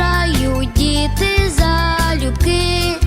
вивчають діти залюбки.